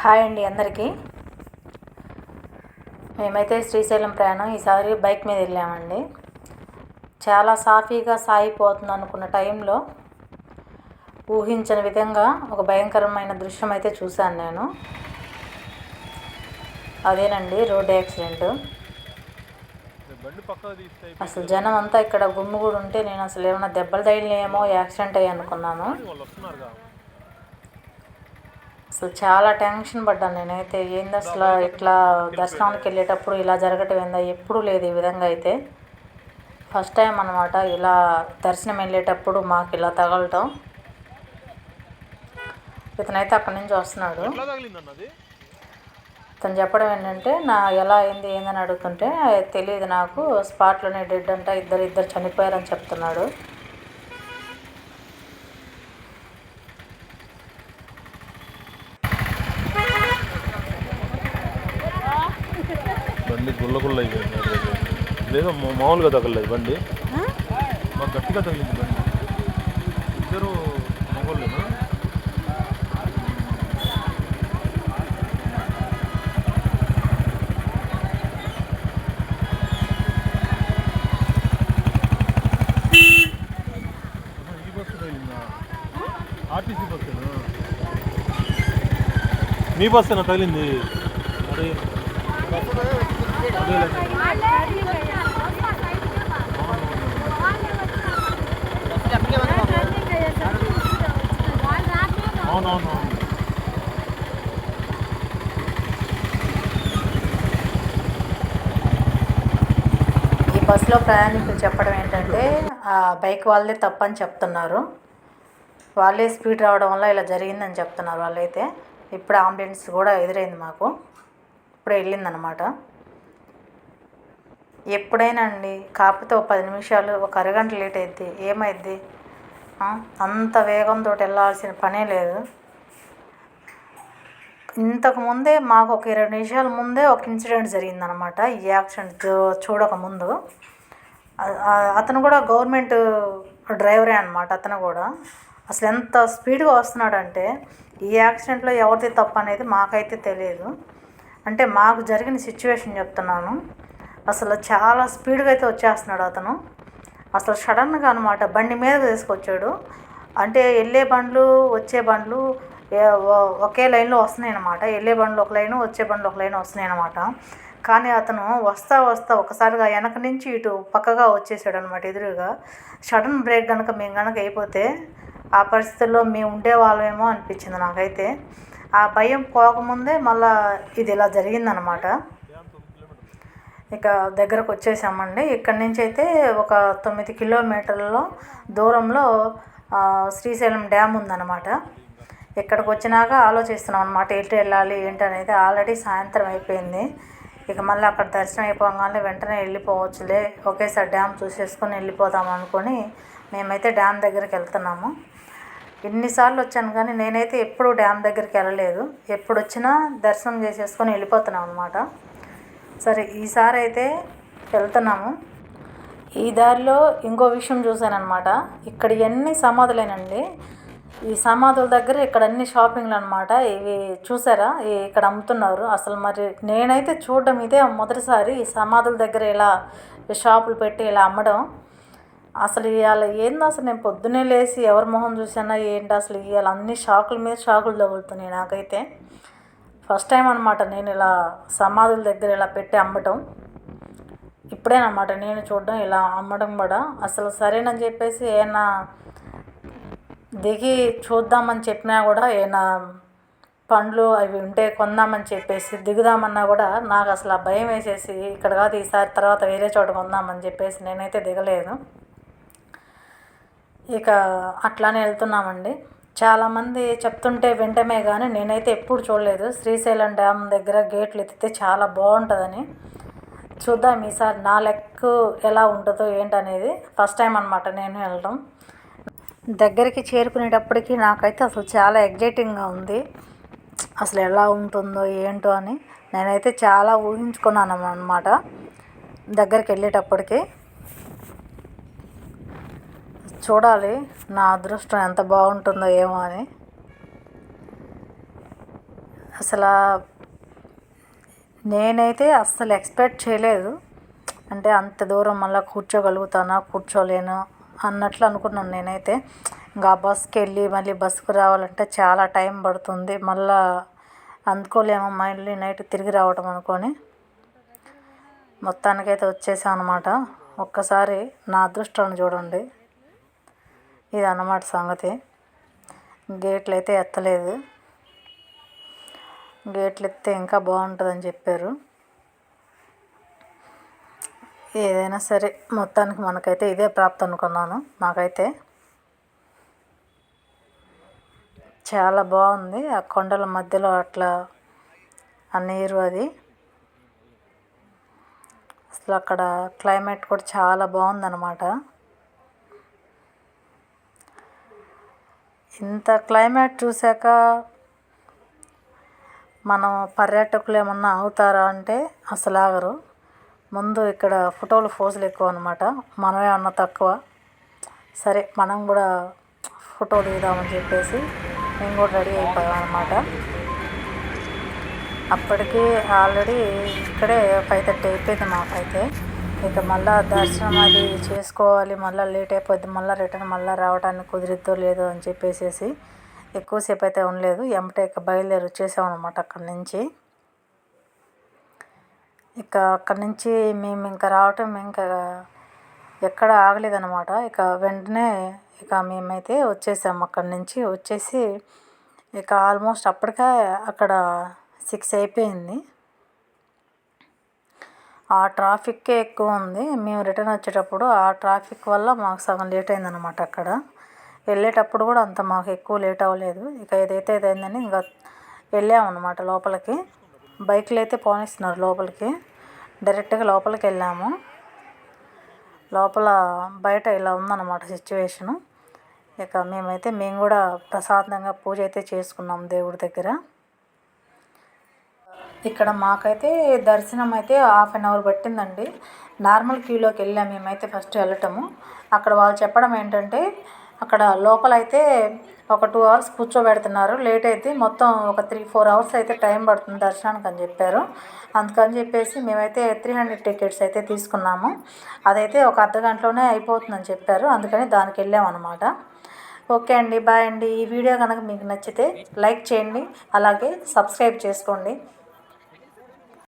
Hi అండి అందరికీ. మేమైతే శ్రీశైలం ప్రయాణం. ఈసారి బైక్ మీద వెళ్ళామండి. చాలా సాఫీగా సాగిపోతుంది అనుకున్న టైంలో ఊహించని విధంగా ఒక భయంకరమైన దృశ్యం అయితే చూశాను నేను. అదేనండి రోడ్ యాక్సిడెంట్. అసలు జనం అంతా ఇక్కడ గుమ్మిగూడు ఉంటే నేను అసలు ఏమైనా దెబ్బలు తగిలినాయేమో యాక్సిడెంట్ అయ్యి అనుకున్నాను. అసలు చాలా టెన్షన్ పడ్డాను నేనైతే. ఏంది అసలు ఇట్లా దర్శనానికి వెళ్ళేటప్పుడు ఇలా జరగటం ఏందా? ఎప్పుడూ లేదు ఈ విధంగా అయితే. ఫస్ట్ టైం అనమాట ఇలా దర్శనం వెళ్ళేటప్పుడు మాకు ఇలా తగలటం. ఇతనైతే అక్కడి నుంచి వస్తున్నాడు. తను చెప్పడం ఏంటంటే నా ఎలా అయింది ఏందని అడుగుతుంటే తెలియదు నాకు స్పాట్లోనే డెడ్ అంట ఇద్దరు ఇద్దరు చనిపోయారని చెప్తున్నాడు. బండి గుల్ల గుల్ల అయిపోయింది లేదా మామూలుగా తగలలేదు బండి. మాకు గట్టిగా తగిలింది బండి. ఇద్దరు మగోళ్ళేనా ఆహా, ఈ బస్సు తగిలిందా? ఆర్టీసీ బస్సేనా? మీ బస్సేనా తగిలింది? మరి అదే అవునవును ఈ బస్సులో ప్రయాణికులు చెప్పడం ఏంటంటే ఆ బైక్ వాళ్ళదే తప్పని చెప్తున్నారు. వాళ్ళే స్పీడ్ రావడం వల్ల ఇలా జరిగిందని చెప్తున్నారు వాళ్ళైతే. ఇప్పుడు అంబులెన్స్ కూడా ఎదురైంది మాకు. ఇప్పుడే వెళ్ళిందనమాట ఎప్పుడైనా అండి కాకపోతే ఒక పది నిమిషాలు ఒక అరగంట లేట్ అయింది ఏమైద్ది? అంత వేగంతో వెళ్ళాల్సిన పనే లేదు. ఇంతకుముందే మాకు ఒక ఇరవై నిమిషాల ముందే ఒక ఇన్సిడెంట్ జరిగిందనమాట. ఈ యాక్సిడెంట్ చూ- అతను కూడా గవర్నమెంట్ డ్రైవరే అనమాట అతను కూడా. అసలు ఎంత స్పీడ్గా వస్తున్నాడంటే ఈ యాక్సిడెంట్లో ఎవరిది తప్పు అనేది మాకైతే తెలియదు అంటే మాకు జరిగిన సిచ్యువేషన్ చెప్తున్నాను. అసలు చాలా స్పీడ్గా అయితే వచ్చేస్తున్నాడు అతను. అసలు సడన్గా అనమాట బండి మీద తీసుకొచ్చాడు. అంటే వెళ్ళే బండ్లు వచ్చే బండ్లు ఒకే లైన్లో వస్తున్నాయి అనమాట వెళ్ళే బండ్లు ఒక లైను వచ్చే బండ్లు ఒక లైన్ వస్తున్నాయి అనమాట కానీ అతను వస్తా వస్తా ఒకసారిగా వెనక నుంచి ఇటు పక్కగా వచ్చేసాడు అనమాట ఎదురుగా. సడన్ బ్రేక్ కనుక మేము కనుక అయిపోతే ఆ పరిస్థితుల్లో మేము ఉండేవాళ్ళమేమో అనిపించింది నాకైతే. ఆ భయం పోకముందే మళ్ళా ఇది ఇలా జరిగిందనమాట ఇక దగ్గరకు వచ్చేసామండి. ఇక్కడి నుంచి అయితే ఒక తొమ్మిది కిలోమీటర్లలో దూరంలో శ్రీశైలం డ్యామ్ ఉందన్నమాట. ఇక్కడికి వచ్చినాక ఆలోచిస్తున్నాం అనమాట ఎటు వెళ్ళాలి ఏంటి అనేది ఆల్రెడీ సాయంత్రం అయిపోయింది. ఇక మళ్ళీ అక్కడ దర్శనం అయిపోగానే వెంటనే వెళ్ళిపోవచ్చులే. ఒకేసారి డ్యామ్ చూసేసుకొని వెళ్ళిపోదాం అనుకొని మేమైతే డ్యామ్ దగ్గరికి వెళ్తున్నాము. ఎన్నిసార్లు వచ్చాను కానీ నేనైతే ఎప్పుడు డ్యామ్ దగ్గరికి వెళ్ళలేదు. ఎప్పుడు వచ్చినా దర్శనం చేసేసుకొని వెళ్ళిపోతున్నాం అనమాట సరే ఈసారి అయితే వెళ్తున్నాము. ఈ దారిలో ఇంకో విషయం చూశానమాట ఇక్కడ ఇవన్నీ సమాధులేనండి? ఈ సమాధుల దగ్గర ఇక్కడ అన్ని షాపింగ్లు అనమాట ఇవి చూసారా? ఇక్కడ అమ్ముతున్నారు. అసలు మరి నేనైతే చూడడం ఇదే మొదటిసారి ఈ సమాధుల దగ్గర ఇలా షాపులు పెట్టి ఇలా అమ్మడం. అసలు ఇవాళ ఏంది అసలు నేను పొద్దున్నే లేచి ఎవరి మొహం చూసానా ఏంటి అసలు ఇవాళ అన్ని షాకుల మీద షాకులు తగులుతున్నాయి నాకైతే. ఫస్ట్ టైం అనమాట నేను ఇలా సమాధుల దగ్గర ఇలా పెట్టి అమ్మటం. ఇప్పుడేనమాట నేను చూడడం ఇలా అమ్మడం కూడా. అసలు సరేనని చెప్పేసి ఏమైనా దిగి చూద్దామని చెప్పినా కూడా ఏమైనా పండ్లు అవి ఉంటే కొందామని చెప్పేసి దిగుదామన్నా కూడా నాకు అసలు ఆ భయం వేసేసి ఇక్కడ కాదు ఈసారి తర్వాత వేరే చోట కొందామని చెప్పేసి నేనైతే దిగలేదు. ఇక అట్లానే వెళ్తున్నామండి. చాలామంది చెప్తుంటే వింటమే కానీ నేనైతే ఎప్పుడు చూడలేదు. శ్రీశైలం డ్యామ్ దగ్గర గేట్లు ఎత్తితే చాలా బాగుంటుందని చూద్దాం ఈసారి నా లెక్క ఎలా ఉంటుందో ఏంటనేది ఫస్ట్ టైం అనమాట నేను వెళ్ళడం. దగ్గరికి చేరుకునేటప్పటికి నాకైతే అసలు చాలా ఎగ్జైటింగ్గా ఉంది. అసలు ఎలా ఉంటుందో ఏంటో అని నేనైతే చాలా ఊహించుకున్నాను అనమాట దగ్గరికి వెళ్ళేటప్పటికి చూడాలి. నా అదృష్టం ఎంత బాగుంటుందో ఏమో అని. అసలు నేనైతే అస్సలు ఎక్స్పెక్ట్ చేయలేదు. అంటే అంత దూరం మళ్ళీ కూర్చోగలుగుతానా కూర్చోలేను అన్నట్లు అనుకున్నాను నేనైతే. ఇంకా బస్సుకి బస్కి వెళ్ళి మళ్ళీ బస్సుకు రావాలంటే చాలా టైం పడుతుంది. మళ్ళా అందుకోలేము మళ్ళీ నైట్ తిరిగి రావడం అనుకొని. మొత్తానికైతే వచ్చేసాం అనమాట ఒక్కసారి నా అదృష్టాన్ని చూడండి. ఇది అన్నమాట సంగతి. గేట్లు అయితే ఎత్తలేదు. గేట్లు ఎత్తే ఇంకా బాగుంటుందని చెప్పారు. ఏదైనా సరే మొత్తానికి మనకైతే ఇదే ప్రాప్తి అనుకున్నాను. నాకైతే చాలా బాగుంది. ఆ కొండల మధ్యలో అట్లా ఆ నీరు అది. అసలు అక్కడ క్లైమేట్ కూడా చాలా బాగుందన్నమాట. ఇంత క్లైమేట్ చూశాక మనం పర్యాటకులు ఏమన్నా అవుతారా అంటే అసలు ఆగరు. ముందు ఇక్కడ ఫోటోలు ఫోజులు ఎక్కువ అనమాట మనమే అన్న తక్కువ. సరే మనం కూడా ఫోటోలు దిగుదామని చెప్పేసి మేము కూడా రెడీ అయిపోయాం అనమాట అప్పటికి ఆల్రెడీ ఇక్కడే ఫైవ్ థర్టీ అయిపోయింది మాకైతే. ఇక మళ్ళీ దర్శనం అది చేసుకోవాలి మళ్ళీ లేట్ అయిపోద్ది మళ్ళీ రిటర్న్ మళ్ళీ రావడానికి కుదిరిద్దో లేదో అని చెప్పేసి ఎక్కువసేపు అయితే ఉండలేదు. ఎమ్మటే ఇక బయలుదేరి వచ్చేసాం అనమాట అక్కడి నుంచి. ఇక అక్కడి నుంచి మేము ఇంకా రావటం ఇంకా ఎక్కడ ఆగలేదన్నమాట. ఇక వెంటనే ఇక మేమైతే వచ్చేసాము అక్కడి నుంచి. వచ్చేసి ఇక ఆల్మోస్ట్ అప్పటికే అక్కడ సిక్స్ అయిపోయింది. ఆ ట్రాఫిక్కే ఎక్కువ ఉంది. మేము రిటర్న్ వచ్చేటప్పుడు ఆ ట్రాఫిక్ వల్ల మాకు సగం లేట్ అయిందనమాట అక్కడ. వెళ్ళేటప్పుడు కూడా అంత మాకు ఎక్కువ లేట్ అవ్వలేదు. ఇక ఏదైతే ఏదైందని ఇంకా వెళ్ళామన్నమాట లోపలికి. బైక్లు అయితే పోనిస్తున్నారు లోపలికి. డైరెక్ట్గా లోపలికి వెళ్ళాము. లోపల బయట ఇలా ఉందన్నమాట సిచ్యువేషను. ఇక మేమైతే మేము కూడా ప్రశాంతంగా పూజ అయితే చేసుకున్నాం దేవుడి దగ్గర. ఇక్కడ మాకైతే దర్శనం అయితే హాఫ్ అన్ అవర్ పట్టిందండి. నార్మల్ క్యూలోకి వెళ్ళాము మేమైతే ఫస్ట్ వెళ్ళటము. అక్కడ వాళ్ళు చెప్పడం ఏంటంటే అక్కడ లోపలైతే ఒక టూ అవర్స్ కూర్చోబెడుతున్నారు. లేట్ అయితే మొత్తం ఒక త్రీ ఫోర్ అవర్స్ అయితే టైం పడుతుంది దర్శనానికి అని చెప్పారు. అందుకని చెప్పేసి మేమైతే త్రీ హండ్రెడ్ టికెట్స్ అయితే తీసుకున్నాము. అదైతే ఒక అర్ధ గంటలోనే అయిపోతుందని చెప్పారు. అందుకని దానికి వెళ్ళామన్నమాట ఓకే అండి బాయ్ అండి. ఈ వీడియో కనుక మీకు నచ్చితే లైక్ చేయండి అలాగే సబ్స్క్రైబ్ చేసుకోండి.